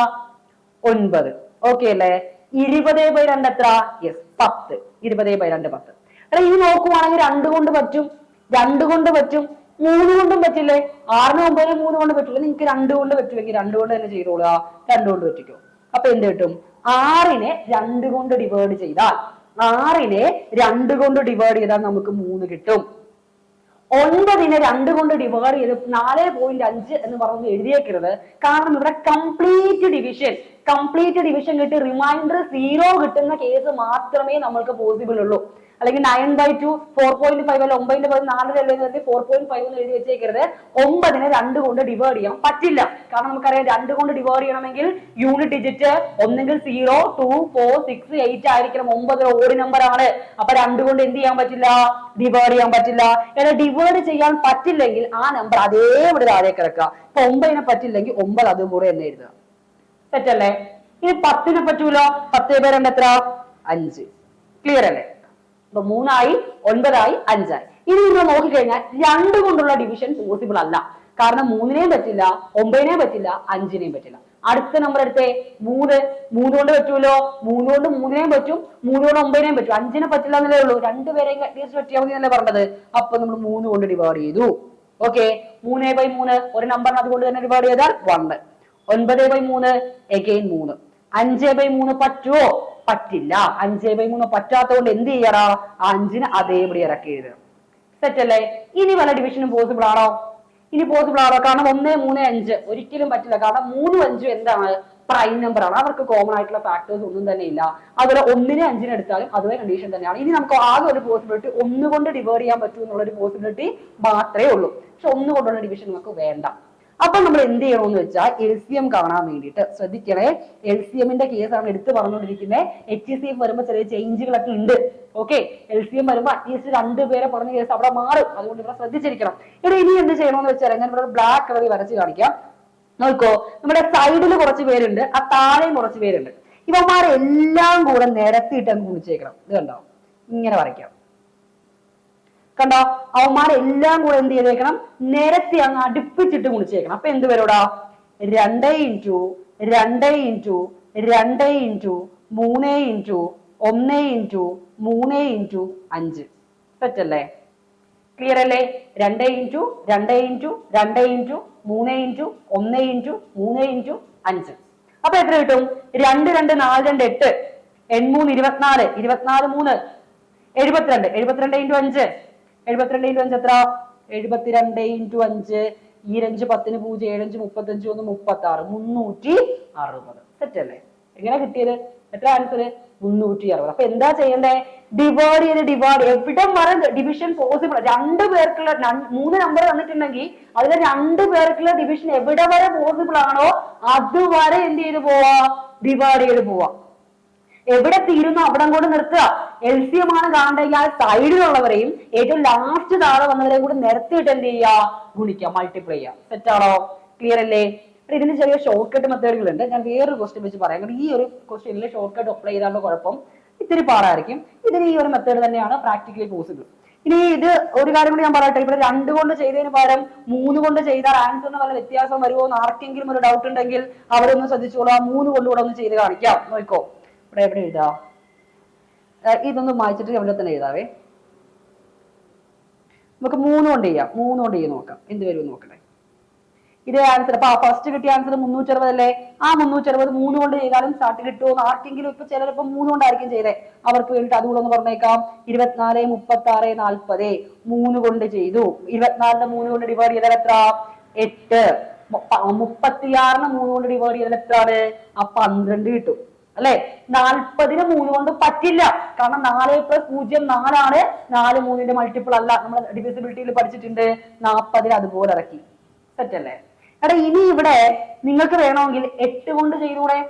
ഒൻപത്. ഓക്കെ അല്ലേ? ഇരുപത് ബൈ രണ്ട് എത്ര? യെസ് പത്ത്. ഇരുപത് ബൈ രണ്ട് പത്ത്. എടാ ഇത് നോക്കുവാണെങ്കിൽ രണ്ട് കൊണ്ട് പറ്റും രണ്ട് കൊണ്ട് പറ്റും മൂന്ന് കൊണ്ടും പറ്റില്ലേ? ആറിന് ഒമ്പതിന് മൂന്ന് കൊണ്ട് പറ്റില്ല. നിങ്ങൾക്ക് രണ്ട് കൊണ്ട് പറ്റുമെങ്കിൽ രണ്ട് കൊണ്ട് തന്നെ ചെയ്തോളുക രണ്ട് കൊണ്ട് പറ്റിക്കോ. അപ്പൊ എന്ത് കിട്ടും? ആറിനെ രണ്ട് കൊണ്ട് ഡിവൈഡ് ചെയ്താൽ ആറിനെ രണ്ട് കൊണ്ട് ഡിവൈഡ് ചെയ്താൽ നമുക്ക് മൂന്ന് കിട്ടും. ഒൻപതിനെ രണ്ട് കൊണ്ട് ഡിവൈഡ് ചെയ്ത് നാല് പോയിന്റ് അഞ്ച് എന്ന് പറഞ്ഞ് എഴുതിയേക്കരുത്. കാരണം ഇവിടെ കംപ്ലീറ്റ് ഡിവിഷൻ കംപ്ലീറ്റ് ഡിവിഷൻ കിട്ടി റിമൈൻഡർ സീറോ കിട്ടുന്ന കേസ് മാത്രമേ നമ്മൾക്ക് പോസിബിൾ ഉള്ളൂ. അല്ലെങ്കിൽ nine by two four point five അല്ല ഒമ്പതിന്റെ പതിവ് നാലര എഴുതി ഫോർ പോയിന്റ് ഫൈവ് എന്ന് എഴുതി വെച്ചേക്കരുത്. ഒമ്പതിനെ രണ്ട് കൊണ്ട് ഡിവൈഡ് ചെയ്യാൻ പറ്റില്ല. കാരണം നമുക്കറിയാം രണ്ട് കൊണ്ട് ഡിവൈഡ് ചെയ്യണമെങ്കിൽ യൂണിറ്റ് ഡിജിറ്റ് ഒന്നെങ്കിൽ zero two four six eight ആയിരിക്കണം. ഒമ്പത് ഓടി നമ്പർ ആണ്. അപ്പൊ രണ്ട് കൊണ്ട് എന്ത് ചെയ്യാൻ പറ്റില്ല? ഡിവൈഡ് ചെയ്യാൻ പറ്റില്ല. എന്നാൽ ഡിവൈഡ് ചെയ്യാൻ പറ്റില്ലെങ്കിൽ ആ നമ്പർ അതേപടി താഴെ കിടക്കുക ഇപ്പൊ ഒമ്പതിനെ പറ്റില്ലെങ്കിൽ ഒമ്പത് അതും കൂടെ എന്ന് എഴുതുക. തെറ്റല്ലേ ഇനി പത്തിനെ പറ്റൂലോ? പത്ത് പേരുണ്ട് രണ്ട് എത്ര അഞ്ച്. ക്ലിയർ അല്ലേ? അപ്പൊ മൂന്നായി ഒൻപതായി അഞ്ചായി. ഇനി നിങ്ങൾ നോക്കിക്കഴിഞ്ഞാൽ രണ്ട് കൊണ്ടുള്ള ഡിവിഷൻ പോസിബിൾ അല്ല. കാരണം മൂന്നിനെയും പറ്റില്ല ഒമ്പതിനെയും പറ്റില്ല അഞ്ചിനെയും പറ്റില്ല. അടുത്ത നമ്പർ എടുത്തേ മൂന്ന്. മൂന്ന് കൊണ്ട് പറ്റൂലോ? മൂന്ന് കൊണ്ട് മൂന്നിനെയും പറ്റും മൂന്ന് കൊണ്ട് ഒമ്പതിനെയും പറ്റും. അഞ്ചിനെ പറ്റില്ല എന്നല്ലേ ഉള്ളൂ. രണ്ടുപേരെയും അറ്റ്ലീസ്റ്റ് പറ്റിയാൽ മതി എന്നല്ലേ പറഞ്ഞത്. അപ്പൊ നമ്മൾ മൂന്ന് കൊണ്ട് ഡിവൈഡ് ചെയ്തു. ഓക്കെ മൂന്ന് ബൈ മൂന്ന്. ഒരു നമ്പറിന് അതുകൊണ്ട് തന്നെ ഡിവൈഡ് ചെയ്താൽ വണ് ഒൻപത് ബൈ മൂന്ന് എഗെയിൻ മൂന്ന്. അഞ്ച് ബൈ മൂന്ന് പറ്റുമോ പറ്റില്ല. അഞ്ചേ ബൈ മൂന്ന് പറ്റാത്തതുകൊണ്ട് എന്ത് ചെയ്യടാ? അഞ്ചിന് അതേപടി ഇറക്കി എഴുതണം സെറ്റ് അല്ലേ? ഇനി വല്ല ഡിവിഷനും പോസിബിൾ ആണോ? ഇനി പോസിബിൾ ആണോ? കാരണം ഒന്ന് മൂന്ന് അഞ്ച് ഒരിക്കലും പറ്റില്ല. കാരണം മൂന്നും അഞ്ചും എന്താണ്? പ്രൈം നമ്പർ ആണ്. അവർക്ക് കോമൺ ആയിട്ടുള്ള ഫാക്ടേഴ്സ് ഒന്നും തന്നെ ഇല്ല. അതുപോലെ ഒന്നിനെ അഞ്ചിനെ എടുത്താലും അതുവരെ കണ്ടീഷൻ തന്നെയാണ്. ഇനി നമുക്ക് ആകെ ഒരു പോസിബിലിറ്റി ഒന്നുകൊണ്ട് കൊണ്ട് ചെയ്യാൻ പറ്റും എന്നുള്ള ഒരു പോസിബിലിറ്റി മാത്രമേ ഉള്ളൂ. പക്ഷെ ഒന്ന് കൊണ്ടുള്ള ഡിവിഷൻ നമുക്ക് വേണ്ട. അപ്പൊ നമ്മൾ എന്ത് ചെയ്യണമെന്ന് വെച്ചാൽ എൽ സി എം കാണാൻ വേണ്ടിയിട്ട്. ശ്രദ്ധിക്കണേ എൽ സി എമ്മിന്റെ ആണ് എടുത്ത് പറഞ്ഞുകൊണ്ടിരിക്കുന്നത് എച്ച് സി എഫ് വരുമ്പോൾ ചെറിയ ചേഞ്ചുകളൊക്കെ ഉണ്ട്. ഓക്കെ എൽ സി എം വരുമ്പോൾ അറ്റ്ലീസ്റ്റ് രണ്ടുപേരെ പറഞ്ഞ കേസ് അവിടെ മാറും. അതുകൊണ്ട് ഇവിടെ ശ്രദ്ധിച്ചിരിക്കണം. ഇവിടെ ഇനി എന്ത് ചെയ്യണമെന്ന് വെച്ചാൽ ഞാൻ ഇവിടെ ബ്ലാക്ക് കളറിൽ വരച്ച് കാണിക്കാം. നോക്കോ നമ്മുടെ സൈഡിൽ കുറച്ച് പേരുണ്ട് ആ താഴെയും കുറച്ച് പേരുണ്ട്. ഇവന്മാരെല്ലാം കൂടെ നിരത്തിയിട്ട് അങ്ങ് കുളിച്ചേക്കണം ഇത് കണ്ടോ? ഇങ്ങനെ വരയ്ക്കാം. കണ്ടോ? അവന്മാരെല്ലാം കൂടെ എന്ത് ചെയ്തേക്കണം? നിരത്തി അങ്ങ് അടുപ്പിച്ചിട്ട് കുണിച്ചേക്കണം അപ്പൊ എന്ത് വരൂടാ രണ്ട് ഇന്റു രണ്ട് ഇന്റു രണ്ട് ഇന്റു മൂന്ന് ഇന്റു ഒന്ന് ഇന്റു മൂന്ന് ഇന്റു അഞ്ച്. തെറ്റല്ലേ? ക്ലിയർ അല്ലേ? രണ്ട് ഇന്റു രണ്ട് ഇന്റു രണ്ട് ഇന്റു മൂന്ന് ഇന്റു ഒന്ന് ഇന്റു മൂന്ന് ഇന്റു അഞ്ച്. അപ്പൊ എത്ര കിട്ടും? രണ്ട് രണ്ട് നാല് രണ്ട് എട്ട്. എൺമൂന്ന് ഇരുപത്തിനാല് ഇരുപത്തിനാല് മൂന്ന്. എഴുപത്തിരണ്ട്. എഴുപത്തിരണ്ട് ഇന്റു അഞ്ച്. എഴുപത്തിരണ്ട് ഇന്റു അഞ്ച് എത്ര എഴുപത്തിരണ്ട് ഇന്റു അഞ്ച്. ഈരഞ്ച് പത്തിന് പൂജ്യം ഏഴഞ്ച് മുപ്പത്തഞ്ച് ഒന്ന് മുപ്പത്തി ആറ് മുന്നൂറ്റി അറുപത്. സെറ്റ് അല്ലേ? എങ്ങനെ കിട്ടിയത്? എത്ര ആൻസർ മുന്നൂറ്റി അറുപത്. അപ്പൊ എന്താ ചെയ്യണ്ടേ? ഡിവൈഡ് ചെയ്ത് ഡിവൈഡ് എവിടെ വരെ ഡിവിഷൻ പോസിബിൾ രണ്ട് പേർക്കുള്ള മൂന്ന് നമ്പർ തന്നിട്ടുണ്ടെങ്കിൽ അതിൽ രണ്ട് പേർക്കുള്ള ഡിവിഷൻ എവിടെ വരെ പോസിബിൾ ആണോ അതുവരെ എന്ത് ചെയ്ത് പോവാ? ഡിവൈഡ് ചെയ്ത് പോവാ. എവിടെ തീരുന്നു അവിടെ കൂടെ നിർത്തുക. എൽ സി എം ആണ് കാണേണ്ടെങ്കിൽ ആ സൈഡിലുള്ളവരെയും ഏറ്റവും ലാസ്റ്റ് താഴെ വന്നവരെയും കൂടി നിരത്തിയിട്ട് എന്ത് ചെയ്യുക? ഗുണിക്കുക മൾട്ടിപ്ലൈ ചെയ്യുക. സെറ്റ് ആണോ? ക്ലിയർ അല്ലേ? ഇതിന് ചെറിയ ഷോർട്ട് കട്ട് മെത്തേഡുകൾ ഉണ്ട് ഞാൻ വേറൊരു ക്വസ്റ്റ്യൻ വെച്ച് പറയാം. കാരണം ഈ ഒരു ക്വസ്റ്റ്യനിൽ ഷോർട്ട് കട്ട് അപ്ലൈ ചെയ്താലുള്ള കുഴപ്പം ഇത്തിരി പാടായിരിക്കും. ഇതിന് ഈ ഒരു മെത്തേഡ് തന്നെയാണ് പ്രാക്ടിക്കലി പോസിബിൾ ഇനി ഇത് ഒരു കാര്യം കൂടി ഞാൻ പറയട്ടെ. ഇവിടെ രണ്ട് കൊണ്ട് ചെയ്തതിന് പകരം മൂന്ന് കൊണ്ട് ചെയ്താൽ ആൻസറിന് വല്ല വ്യത്യാസം വരുമോ എന്ന് ആർക്കെങ്കിലും ഒരു ഡൗട്ട് ഉണ്ടെങ്കിൽ അവരൊന്ന് ശ്രദ്ധിച്ചോളൂ ആ മൂന്ന് കൊണ്ട് കൂടെ ഒന്ന് ചെയ്ത് കാണിക്കാം. നോക്കോ. ഇവിടെ എവിടെ എഴുതാം? ഇതൊന്ന് വായിച്ചിട്ട് ഇവിടെ തന്നെ എഴുതാവേ? നമുക്ക് മൂന്ന് കൊണ്ട് ചെയ്യാം. മൂന്ന് കൊണ്ട് ചെയ്ത് നോക്കാം. എന്ത് വരും നോക്കണേ ഇതേ ആൻസർ. അപ്പൊ ഫസ്റ്റ് കിട്ടിയ ആൻസർ മുന്നൂറ്റി അറുപത് അല്ലേ? ആ മുന്നൂറ്റി അറുപത് മൂന്ന് കൊണ്ട് ചെയ്താലും സ്റ്റാർട്ട് കിട്ടുമോ ആർക്കെങ്കിലും ഇപ്പൊ ചിലരിപ്പോ മൂന്ന് കൊണ്ടായിരിക്കും ചെയ്തേ. അവർക്ക് വേണ്ടിട്ട് അതുകൂടെ ഒന്ന് പറഞ്ഞേക്കാം. ഇരുപത്തിനാല് മുപ്പത്തി ആറ് നാൽപ്പത് മൂന്ന് കൊണ്ട് ചെയ്തു. ഇരുപത്തിനാലിന് മൂന്ന് കൊണ്ട് ഡിവൈഡ് ചെയ്താൽ എത്ര? എട്ട്. മുപ്പത്തിയാറിന് മൂന്ന് കൊണ്ട് ഡിവൈഡ് ചെയ്താൽ എത്രയാണ്? ആ പന്ത്രണ്ട് കിട്ടും. അല്ലെ? നാൽപ്പതിന് മൂന്ന് കൊണ്ട് പറ്റില്ല. കാരണം നാല് പ്ലസ് പൂജ്യം നാലാണ്. നാല് മൂന്നിന്റെ മൾട്ടിപ്പിൾ അല്ല. നമ്മൾ ഡിവിസിബിലിറ്റിയിൽ പഠിച്ചിട്ടുണ്ട്. നാൽപ്പതിന് അതുപോലെ ഇറക്കി. സെറ്റ് അല്ലേ? എടാ ഇനി ഇവിടെ നിങ്ങൾക്ക് വേണമെങ്കിൽ എട്ട് കൊണ്ട് ചെയ്തൂടെ?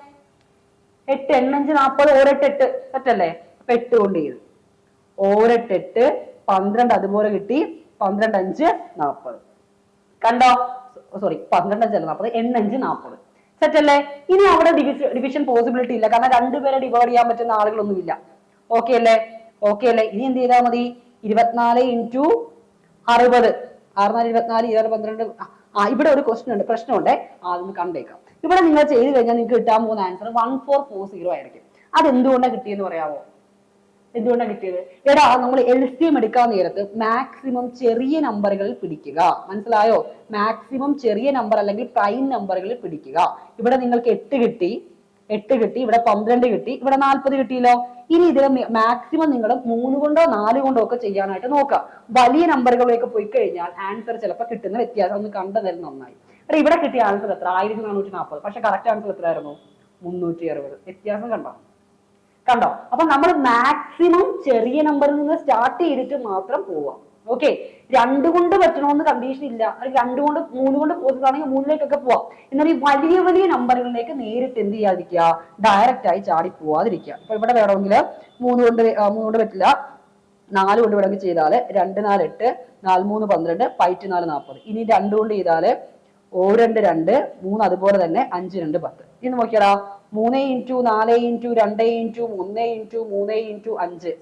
എട്ട് എണ്ണഞ്ച് നാൽപ്പത് ഓരെട്ട് എട്ട്. സെറ്റ് അല്ലേ? അപ്പൊ എട്ട് കൊണ്ട് ചെയ്തു. ഓരെട്ട് എട്ട് പന്ത്രണ്ട് അതുപോലെ കിട്ടി. പന്ത്രണ്ട് അഞ്ച് നാൽപ്പത് കണ്ടോ? സോറി പന്ത്രണ്ട് അഞ്ചല്ല നാൽപ്പത് എണ്ണഞ്ച് നാൽപ്പത് സെറ്റ് അല്ലേ? ഇനി അവിടെ ഡിവിഷൻ ഡിവിഷൻ പോസിബിലിറ്റി ഇല്ല. കാരണം രണ്ടുപേരെ ഡിവൈഡ് ചെയ്യാൻ പറ്റുന്ന ആളുകളൊന്നുമില്ല. ഓക്കെ അല്ലേ? ഓക്കെ അല്ലേ? ഇനി എന്ത് ചെയ്താൽ മതി? ഇരുപത്തിനാല് ഇന്റു അറുപത്. ആറുനാല് ഇരുപത്തിനാല് ഇരുപത് പന്ത്രണ്ട്. ആ, ഇവിടെ ഒരു ക്വസ്റ്റൻ ഉണ്ട് പ്രശ്നമുണ്ട്. അതൊന്ന് കണ്ടേക്കാം. ഇവിടെ നിങ്ങൾ ചെയ്ത് കഴിഞ്ഞാൽ നിങ്ങൾക്ക് കിട്ടാൻ പോകുന്ന answer one four four zero ആയിരിക്കും. അത് എന്തുകൊണ്ടാണ് കിട്ടിയെന്ന് പറയാമോ എന്തുകൊണ്ടാണ് കിട്ടിയത്? എടാ നമ്മൾ എൽ സി എം എടുക്കാൻ നേരത്ത് മാക്സിമം ചെറിയ നമ്പറുകളിൽ പിടിക്കുക. മനസ്സിലായോ? മാക്സിമം ചെറിയ നമ്പർ അല്ലെങ്കിൽ പ്രൈം നമ്പറുകളിൽ പിടിക്കുക. ഇവിടെ നിങ്ങൾക്ക് എട്ട് കിട്ടി എട്ട് കിട്ടി ഇവിടെ പന്ത്രണ്ട് കിട്ടി ഇവിടെ നാൽപ്പത് കിട്ടിയല്ലോ. ഇനി ഇതിൽ മാക്സിമം നിങ്ങൾ മൂന്ന് കൊണ്ടോ നാല് കൊണ്ടോ ഒക്കെ ചെയ്യാനായിട്ട് നോക്കുക. വലിയ നമ്പറുകളിലേക്ക് പോയി കഴിഞ്ഞാൽ ആൻസർ ചിലപ്പോൾ കിട്ടുന്ന വ്യത്യാസം ഒന്ന് കണ്ടതായിരുന്നു നന്നായി. ഇവിടെ കിട്ടിയ ആൻസർ എത്ര? ആയിരത്തി നാനൂറ്റി നാൽപ്പത് പക്ഷെ കറക്റ്റ് ആൻസർ എത്രയായിരുന്നു? മുന്നൂറ്റി അറുപത്. വ്യത്യാസം കണ്ടോ? കണ്ടോ? അപ്പൊ നമ്മൾ മാക്സിമം ചെറിയ നമ്പറിൽ നിന്ന് സ്റ്റാർട്ട് ചെയ്തിട്ട് മാത്രം പോവാം. ഓക്കെ രണ്ടു കൊണ്ട് പറ്റണമെന്ന് കണ്ടീഷൻ ഇല്ല. അല്ലെങ്കിൽ രണ്ടു കൊണ്ട് മൂന്ന് കൊണ്ട് പോകുന്നതാണെങ്കിൽ മൂന്നിലേക്കൊക്കെ പോവാം. എന്നാൽ ഈ വലിയ വലിയ നമ്പറുകളിലേക്ക് നേരിട്ട് എന്ത് ചെയ്യാതിരിക്കുക? ഡയറക്റ്റ് ആയി ചാടി പോവാതിരിക്കുക. ഇപ്പൊ ഇവിടെ വേണമെങ്കിൽ മൂന്ന് കൊണ്ട് മൂന്ന് കൊണ്ട് പറ്റില്ല. നാല് കൊണ്ട് വേണമെങ്കിൽ ചെയ്താൽ രണ്ട് നാല് എട്ട് നാല് മൂന്ന് പന്ത്രണ്ട് പൈറ്റ് നാല് നാൽപ്പത് ഇനി രണ്ട് കൊണ്ട് ചെയ്താൽ ഓ രണ്ട് രണ്ട് മൂന്ന് അതുപോലെ തന്നെ അഞ്ച് രണ്ട് പത്ത്. ഇനി നോക്കിയടാ. മൂന്ന് ഇന്റു നാല് ഇന്റു രണ്ട് ഇന്റു മൂന്ന് ഇന്റു മൂന്ന് ഇന്റു അഞ്ച്.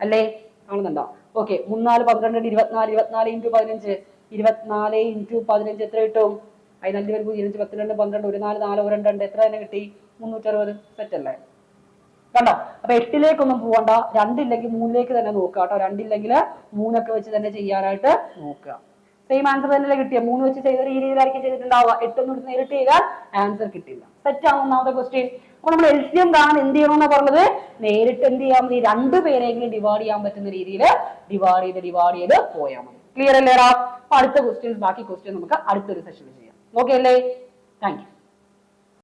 അല്ലേ? കാണുന്നുണ്ടോ? ഓക്കെ. മൂന്നാൽ പന്ത്രണ്ട് ഇരുപത്തിനാല് ഇരുപത്തിനാല് ഇന്റു പതിനഞ്ച്. ഇരുപത്തിനാല് ഇന്റു പതിനഞ്ച് എത്ര കിട്ടും? അതിനഞ്ച് പേർക്ക് ഇരുപത്തി പത്തിരണ്ട് പന്ത്രണ്ട് ഒരു നാല് നാല് ഒരു രണ്ട്. എത്ര തന്നെ കിട്ടി? മുന്നൂറ്ററുപത്. സെറ്റ് അല്ലേ? കണ്ടോ? അപ്പൊ എട്ടിലേക്കൊന്നും പോകണ്ട രണ്ടില്ലെങ്കിൽ മൂന്നിലേക്ക് തന്നെ നോക്കുക കേട്ടോ. രണ്ടില്ലെങ്കിൽ മൂന്നൊക്കെ വെച്ച് തന്നെ ചെയ്യാനായിട്ട് നോക്കുക. സെയിം ആൻസർ തന്നെയല്ലേ കിട്ടിയ? മൂന്ന് വെച്ച് ചെയ്ത രീതിയിലായിരിക്കും ചെയ്തിട്ടുണ്ടാവുക. എട്ടൊന്നും നേരിട്ട് ചെയ്താൽ ആൻസർ കിട്ടില്ല. സെറ്റ് ആണ് ഒന്നാമത്തെ ക്വസ്റ്റ്യൻ അപ്പൊ നമ്മൾ എൽ സി എം കാണാൻ എന്ത് ചെയ്യണമെന്ന് പറഞ്ഞത്? നേരിട്ട് എന്ത് ചെയ്യാൻ മതി രണ്ടു പേരെങ്കിലും ഡിവൈഡ് ചെയ്യാൻ പറ്റുന്ന രീതിയിൽ ഡിവൈഡ് ചെയ്ത് ഡിവൈഡ് ചെയ്ത് പോയാൽ മതി. ക്ലിയർ അല്ലേടാ അടുത്ത ക്വസ്റ്റ്യൻസ് ബാക്കി ക്വസ്റ്റ്യൻ നമുക്ക് അടുത്തൊരു സെഷനിൽ ചെയ്യാം. ഓക്കെ അല്ലേ? Thank you